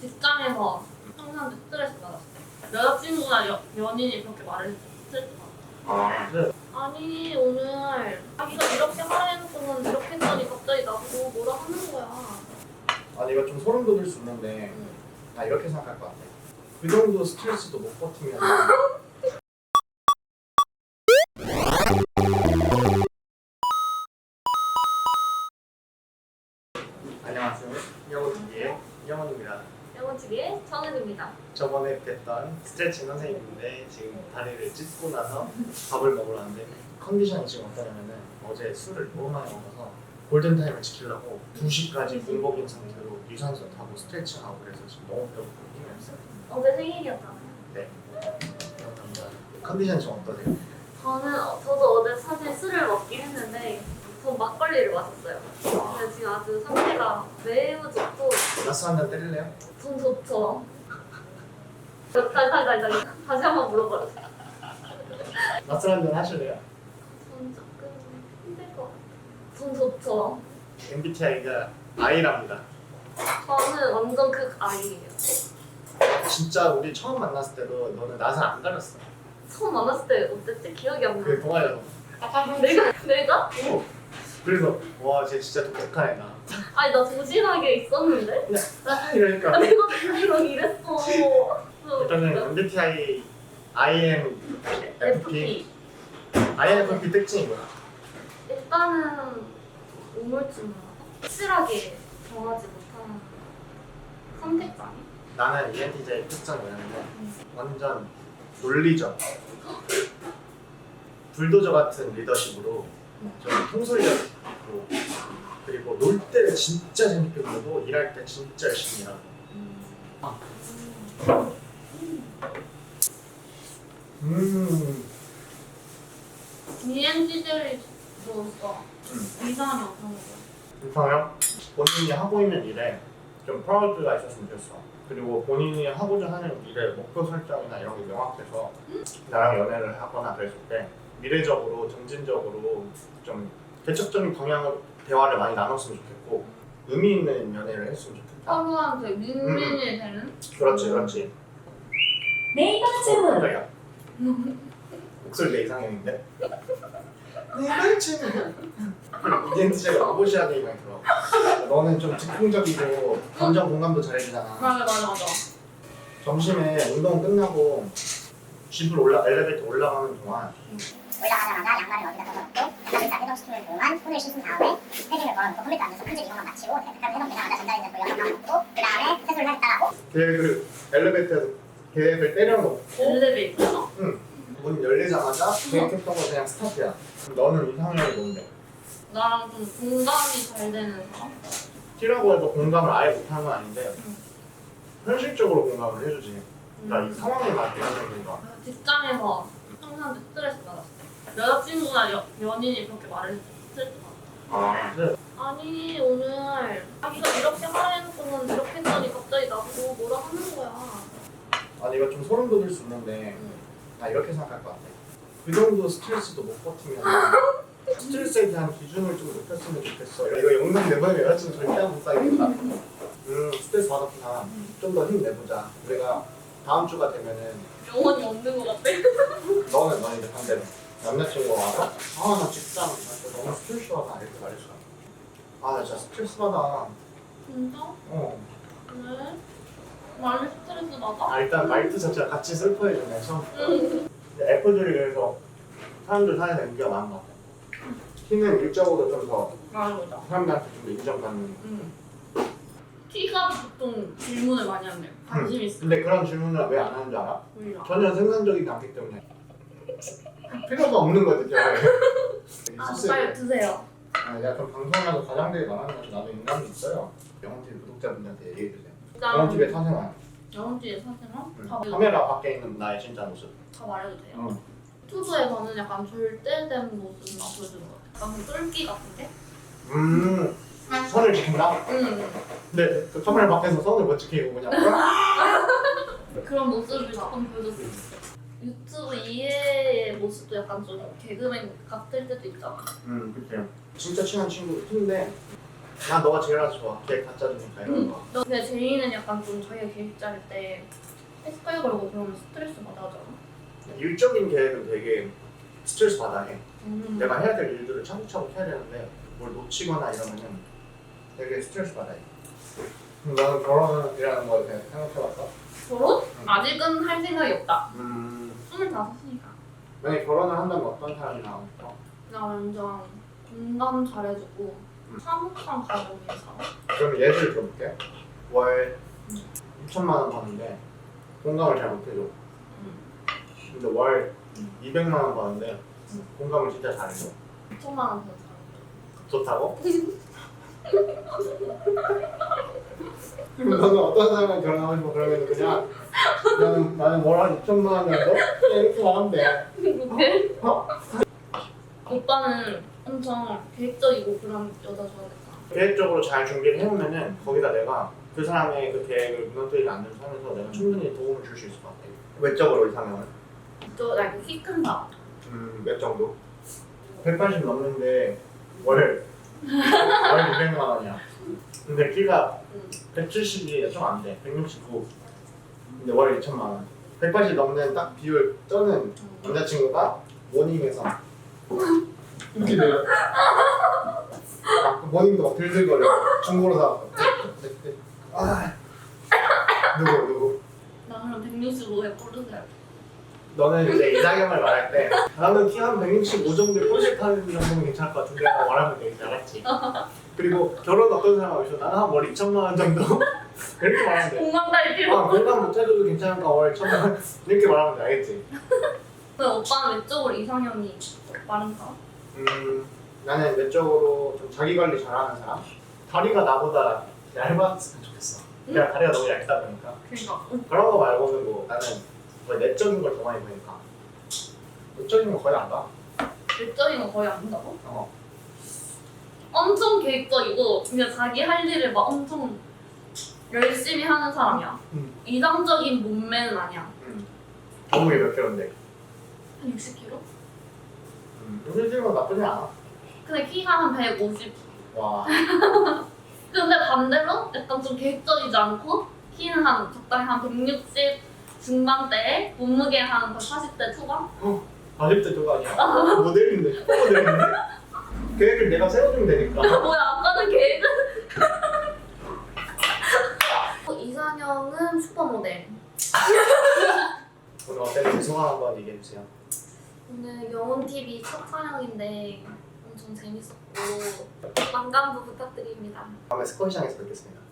직장에서 항상 스트레스 받았어요. 여자친구나 여, 연인이 그렇게 말해서 스트레스 받았어요. 아, 네. 아니 오늘 자기가 이렇게 하라 해놓고는 이렇게 했더니 갑자기 나보고 뭐라 하는 거야. 아니 이거 좀 소름 돋을 수 있는데 응. 나 이렇게 생각할 것 같아. 그 정도 스트레스도 못 버티면 저번에 뵀던 스트레칭 선생님인데 지금 다리를 찢고 나서 밥을 먹으러 왔는데 컨디션이 지금 어떠냐면은 어제 술을 너무 많이 먹어서 골든타임을 지키려고 2시까지 공복인 상태로 유산소 타고 스트레칭하고 그래서 지금 너무 배고프고 힘이 없어요. 어제 생일이었잖아요. 감사합니다. 컨디션 좀 어떠세요? 저는 어, 저도 어제 사실 술을 먹긴 했는데 전 막걸리를 마셨어요. 근데 지금 아주 상태가 매우 좋고 라스 한잔 때릴래요? 전 좋죠. 다시 다시 다시 다시 한번 물어봐주세요. 라스 한잔 하실래요? 전 조금 힘들 것 같아요. 전 좋죠. MBTI가 I랍니다. 저는 완전 극 아이예요. 진짜 우리 처음 만났을 때도 너는 낯을 안 가렸어. 처음 만났을 때 어땠지? 기억이 안 그 나. 동아리에서. 내가 내가? 어. 그래서 와쟤 진짜 독특한 애다. 아니 나 조신하게 있었는데. 그냥 아 이러니까 아, 내가 그냥 이랬어. 일단은 MBTI INFP FP. INFP 특징이 뭐야? 일단은 우물쭈물 확실하게 정하지 못하는 선택장애? 나는 E ENTJ의 특징이 뭐냐면 완전 논리적 불도저 같은 리더십으로 좀 통솔력있고 그리고 놀 때는 진짜 재밌게 놀고 일할 때 진짜 열심히 일하고. 음 ENTJ로서 이상이 어떤 거야? 이상형 본인이 하고 있는 일에 좀 프라우드가 있었으면 좋겠어. 그리고 본인이 하고자 하는 일의 목표 설정이나 이런 게 명확해서 나랑 연애를 하거나 그랬을 때 미래적으로 점진적으로 좀 개척적인 방향으로 대화를 많이 나눴으면 좋겠고 의미 있는 연애를 했으면 좋겠다. 서로한테 윈윈이 되는? 그렇지 그렇지. 네 번째 어, 문 깜짝이야 목소리 내 이상형인데? 네 번째 이젠트제가 로봇이라는 얘기가 들어 너는 좀 즉흥적이고 감정 공감도 잘해주잖아 맞아 맞아 맞아. 점심에 운동 끝나고 집을 올라 엘리베이터 올라가는 동안 올라가자마자 양말을 어디다 던져놓고 컴퓨터 해동시키는 동안 손을 씻은 다음에 패딩을 걸어놓고 컴퓨터 앉아서 편집 이것만 마치고 택한 해동되자마자 전자레인지 돌려서 넣고 그 다음에 세수를 하겠다라고 계획을 엘리베이터에서 계획을 때려놓고 엘리베이터? 문 열리자마자 계획했던 거 그냥 스타트야 그럼 너는 이상형이 뭔데? 나랑 좀 공감이 잘 되는 사람? T라고 해도 공감을 아예 못하는 건 아닌데 음. 현실적으로 공감을 해주지 그러니까 이 상황에 맞게 하는 거야 직장에서 항상 스트레스 받았어요. 여자친구나 여, 연인이 그렇게 말해서 스트레스 받았어요. 아 근데 아니 오늘 자기가 이렇게 하라 해놓고는 이렇게 했더니 갑자기 나보고 뭐라 하는 거야. 아니 이거 좀 응. 나 이렇게 생각할 것 같아 그 정도 스트레스도 못 버티면 스트레스에 대한 기준을 좀 높였으면 좋겠어 이거 영상 내보내면 여자친구 절대 못 사겠다 음 스트레스 받았구나 좀 더 힘내보자 우리가 다음 주가 되면은 영혼이 없는 것 같아. 너는 이제 반대로 남자친구가 와서 아나 직장 나 진짜 너무 스트레스 받아 이렇게 말해줘 아나 진짜 스트레스 받아 진짜? 어. 왜? 많이 스트레스 받아? 아 일단 말투 자체가 같이 슬퍼해주네 처음 응. 애플들이 그래서 사람들 사이에 인기가 많은 것 같아 키는 일적으로 좀더 맞아 맞아. 사람들한테 좀더 인정받는 응. T가 보통 질문을 많이 한대요. 관심 있어. 근데 그런 질문을 왜 안 하는 줄 알아? 몰라. 전혀 생산적이지 않기 때문에 필요가 없는 거지 아 빨리 드세요. 아, 내가 좀 방송하면서 말하는 것이 나도 인감이 있어요 영원TV 구독자분들한테 얘기해주세요 영원TV의 사생활 영혼주의 사진은 응. 다, 카메라 밖에 있는 나의 진짜 모습 다 말해도 돼요. 응. 유튜브에서는 약간 절대된 모습만 보여주는 것 같아요. 약간 쫄기 같은 게? 음 선을 지킨다? 응. 근데 그 카메라 밖에서 선을 못 지키고 그냥 그런 모습을 조금 보여줬으면 좋겠어. 유튜브 이외의 모습도 약간 좀 개그맨 같을 때도 있잖아. 음 그치 진짜 친한 친구도 팀인데 난 너가 제일 하지 좋아. 다 짜주니까 이런 거. 너 근데 제이는 약간 좀 자기가 계획 짜릴 때 헷갈려 그러고 그러면 스트레스 받아 하잖아. 일적인 계획은 되게 스트레스 받아 해. 음. 내가 해야 될 일들을 차곡차곡 해야 되는데 뭘 놓치거나 이러면은 되게 스트레스 받아 해. 그럼 너는 결혼이라는 거에 대해 생각해봤어? 결혼? 아직은 할 생각이 없다. 음, 25이니까. 만약 결혼을 한다면 어떤 사람이 나오고 싶어? 나 완전 공감 잘해주고 음. 있는 사람. 그럼 예를 들어볼게. 월 2천만 원 버는데 공감을 잘 못해줘. 음. 근데 월 음. 200만 원 버는데 음. 공감을 진짜 잘해줘. 2천만 원 더. 좋다고? 그럼 너는 어떤 사람과 결혼하고 싶어? 그러면 그냥 나는 나는 월한 2천만 원 정도? 그냥 이렇게 말하면 돼. 어? 오빠는 엄청 계획적이고 그런 여자 좋아하겠다. 계획적으로 잘 준비를 해오면은 거기다 내가 그 사람의 그 계획을 무너뜨리지 않는 선에서 내가 충분히 도움을 줄 수 있을 것 같아. 외적으로 이상형은? 저 약간 키큰 사람. 음, 몇 정도? 180 넘는데 월, 월 200만 원이야. 근데 키가 음. 170이 좀 안 돼. 169. 근데 월 2천만 원. 180 넘는 딱 비율 떠는 남자친구가 모닝에서 이렇게 돼요. 막 모닝도 막 들들거려. 중고로 사왔어. 아, 누구 누구? 나 그럼 165에 포르쉐. 너는 이제 이상형을 말할 때 나는 키 한 165 정도의 꼴씩 타는 정도면 괜찮을 것 같은데 라고 말하면 되겠지 알았지? 그리고 결혼 어떤 사람하고 있어? 나는 한월 2천만 원 정도 그렇게 말하면 돼 공감 딸 필요. 아, 공감 못해줘도 괜찮으니까 월 1천만 원 이렇게 말하면 돼 알겠지? 근데 오빠는 외적으로 이상형이 빠른가? 음, 나는 내적으로 좀 자기 관리 잘하는 사람? 다리가 나보다 얇았으면 좋겠어 내가 다리가 너무 얇다 보니까 그러니까 그런 거 말고는 뭐 나는 거의 내적인 걸 더 많이 보니까 외적인 거 거의 안 봐. 외적인 거 거의 안 본다고? 어. 엄청 계획적이고 그냥 자기 할 일을 막 엄청 열심히 하는 사람이야. 음. 이상적인 몸매는 아니야. 음. 몸무게 몇 킬로인데? 한 60kg? 음. 요즘 건 나쁘지 않아. 근데 키가 한 150. 와. 근데 반대로 약간 좀 계획적이지 않고 키는 한 적당히 한 160 중반대, 몸무게 한 140대 초반? 40대 초가 아니야. 모델인데, 슈퍼 모델인데. 계획을 내가 세워주면 되니까. 뭐야 아까는 계획은? 이상형은 슈퍼모델. 오늘 어땠는지 소감 한번 얘기해주세요. 오늘 영혼 TV 첫 촬영인데 엄청 재밌었고 만감부 부탁드립니다. 다음에 스쿼시장에서 뵙겠습니다.